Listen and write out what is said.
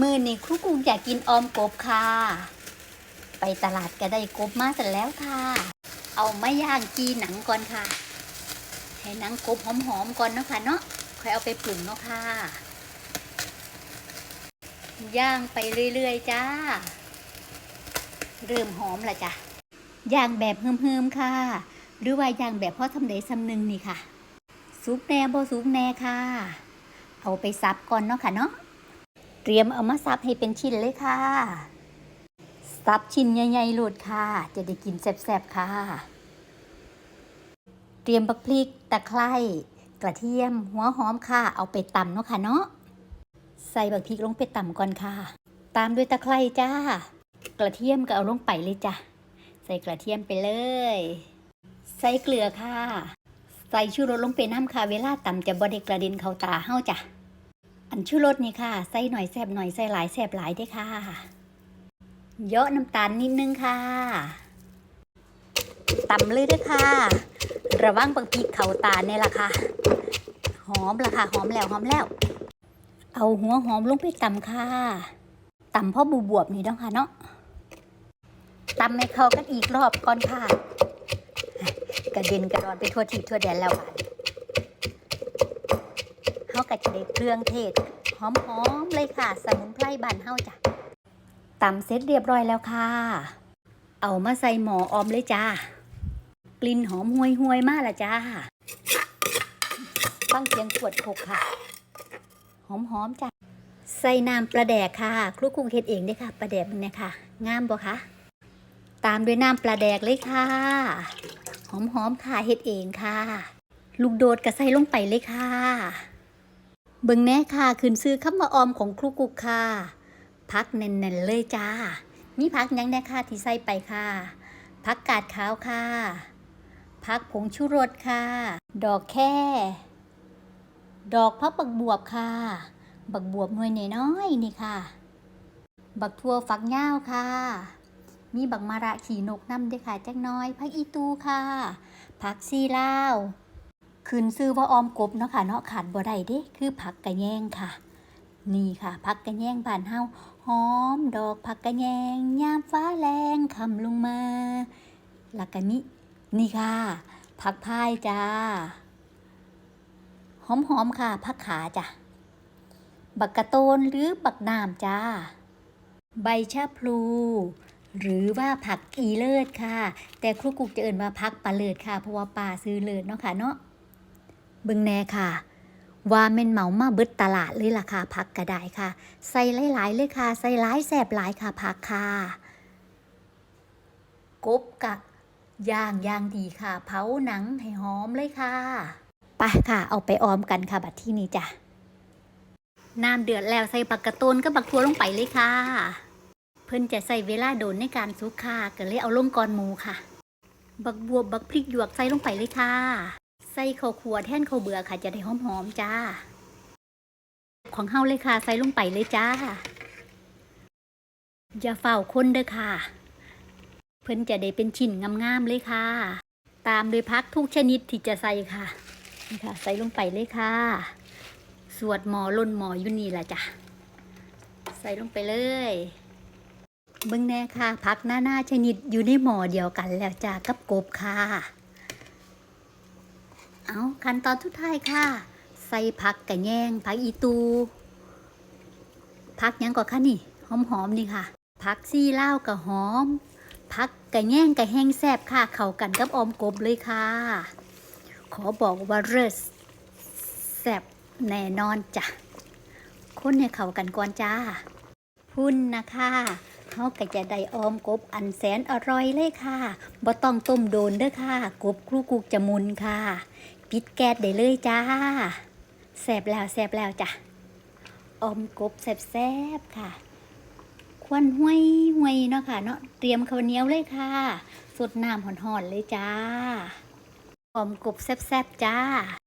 มือนี่ครูกุงอยากกินออมกบค่ะ ไปตลาดก็ได้กบมาเสร็จแล้วค่ะ เอามาย่างจีหนังก่อนค่ะ ให้หนังกบหอมๆก่อนเนาะค่ะเนาะค่อยเอาไปปรุงเนาะค่ะ ย่างไปเรื่อยๆจ้า เริ่มหอมละจ้ะย่างแบบเฮิมๆค่ะ หรือว่าย่างแบบพ่อทำเดซำนึงนี่ค่ะซุปแน่บ่ซุปแน่ค่ะ เอาไปซับก่อนเนาะค่ะเนาะ ตรียมเอามาซับให้เป็นชิ้นเลยค่ะ ซับชิ้นใหญ่ๆโหลดค่ะ จะได้กินแซ่บๆค่ะ เตรียมบักพริกตะไคร้กระเทียม หัวหอมค่ะ เอาไปตำเนาะค่ะเนาะ ใส่บักพริกลงไปตำก่อนค่ะ ตามด้วยตะไคร้จ้า กระเทียมก็เอาลงไปเลยจ้ะ ใส่กระเทียมไปเลย ใส่เกลือค่ะ ใส่ชูรสลงไปน้ำค่ะ เวลาตำจะบ่ได้กระเด็นเข้าตาเฮาจ้ะ อันชูรสนี่ค่ะ ใส่หน่อยแซบหน่อยใส่หลายแซบหลายได้อค่ะ เยอะน้ำตาลนิดนึงค่ะตำเลยด้วยค่ะ ระวังบางพีเข่าตาเนี่ยล่ะค่ะ หอมละค่ะ หอมแล้วหอมแล้ว เอาหัวหอมลงไปตำค่ะตำพ่อบูบวบนี่เนาะค่ะเนาะตำให้เข้ากันอีกรอบก่อนค่ะ กระเด็นกระดอนไปทั่วทิศทั่วแดนแล้วค่ะ ก็จะได้เครื่องเทศหอมๆเลยค่ะ สมุนไพรบ้านเฮาจ้ะตำเสร็จเรียบร้อยแล้วค่ะ เอามาใส่หมอออมเลยจ้ากลิ่นหอมห่วยห่วยๆมากละจ้าฟังเสียงขวดโคกค่ะ หอมๆจ้ะใส่น้ำปลาแดกค่ะ ครูคุกเฮ็ดเองด้อค่ะปลาแดกมันเนี่ยค่ะ งามบ่คะตามด้วยน้ำปลาแดกเลยค่ะ หอมๆค่ะเฮ็ดเองค่ะ ลูกโดดกระใส่ลงไปเลยค่ะ เบิ่งแน่ค่ะขึ้นซื้อคำว่าออมของครูกุกค่ะ พักแน่นๆเลยจ้า มีพักยังแน่ค่ะที่ใส่ไปค่ะ พักกาดขาวค่ะ พักผงชูรสค่ะ ดอกแค่ ดอกพักบักบวบค่ะ บักบวบหน่วยน้อยๆนี่ค่ะ บักทั่วฝักยาวค่ะ มีบักมะระขี่นกน้ำด้วยค่ะ จักน้อย พักอีตูค่ะผักซีลาว ขึ้นซื้อว่าออมกบเนาะค่ะเนาะขาดบ่ได้เด้คือผักกระแยงค่ะ นี่ค่ะผักกระแยงบ้านเฮาหอมดอกผักกระแยงยามฟ้าแรงคำลงมาล้วก็นี่นี่ค่ะ ผักพายจ้าหอมๆค่ะผักขาจ้ะบักกระโตนหรือบักนามจ้า ใบชะพลู หรือว่าผักอีเลิศค่ะ แต่ครูกุกจะเอ่นว่าผักปลาเลิศค่ะ เพราะว่าป่าซื้อเลิศเนาะค่ะเนาะ เบิ่งแน่ค่ะ ว่าเม่นเหมามาเบิดตลาดเลยล่ะค่ะผักกระได้ค่ะ ใส่หลายๆเลยค่ะ ใส่หลายแสบหลายค่ะผักค่ะกบกะย่างย่างดีค่ะ เผาหนังให้หอมเลยค่ะไปค่ะ เอาไปออมกันค่ะบัดที่นี้จ้ะน้ำเดือดแล้วใส่บักกระตูนกับบักทัวลงไปเลยค่ะ เพิ่นจะใส่เวลาโดนในการสุกค่ะก็เลยเอาลงก่อนหมูค่ะ บักบวบบักพริกหยวกใส่ลงไปเลยค่ะ ส่ข้าวขัวแท่นข้าวเบื่อค่ะจะได้หอมๆจ้า ของเฮาเลยค่ะ ใส่ลงไปเลยจ้า อย่าเฝ้าคนเด้อค่ะ เพิ่นจะได้เป็นชิ้นงามๆเลยค่ะ ตามโดยพักทุกชนิดที่จะใส่ค่ะนี่ค่ะ ใส่ลงไปเลยค่ะ สวดหมอล่นหมออยู่นี่แหละจ้ะใส่ลงไปเลยเบิ่งแน่ค่ะ พักหน้าหน้าชนิดอยู่ในหมอเดียวกันแล้วจ้ะกับกบค่ะ เอาขั้นตอนทุดท้ายค่ะ ใส่ผักกระแยงผักอีตูผักยังก่อนค่ะนี่หอมๆนี่ค่ะผักซี่เล่ากับหอมผักกระแยงกระแห้งแซบค่ะ เข้ากันกับออมกบเลยค่ะ ขอบอกว่าเรสแซบแน่นอนจ้ะคนให้เข้ากันก่อนจ้า พุ่นนะคะ เขาก็จะได้ออมกบอันแสนอร่อยเลยค่ะบ่ต้องต้มโดนเด้อค่ะ กบครูกุกจะมุนค่ะ ปิดแก๊สได้เลยจ้าแซบแล้วแซบแล้วจ้ะออมกบแซบๆค่ะควันห้วยห้วยเนาะค่ะเนาะเตรียมข้าวเหนียวเลยค่ะสดน้ำหอนๆเลยจ้าออมกบแซบๆจ้า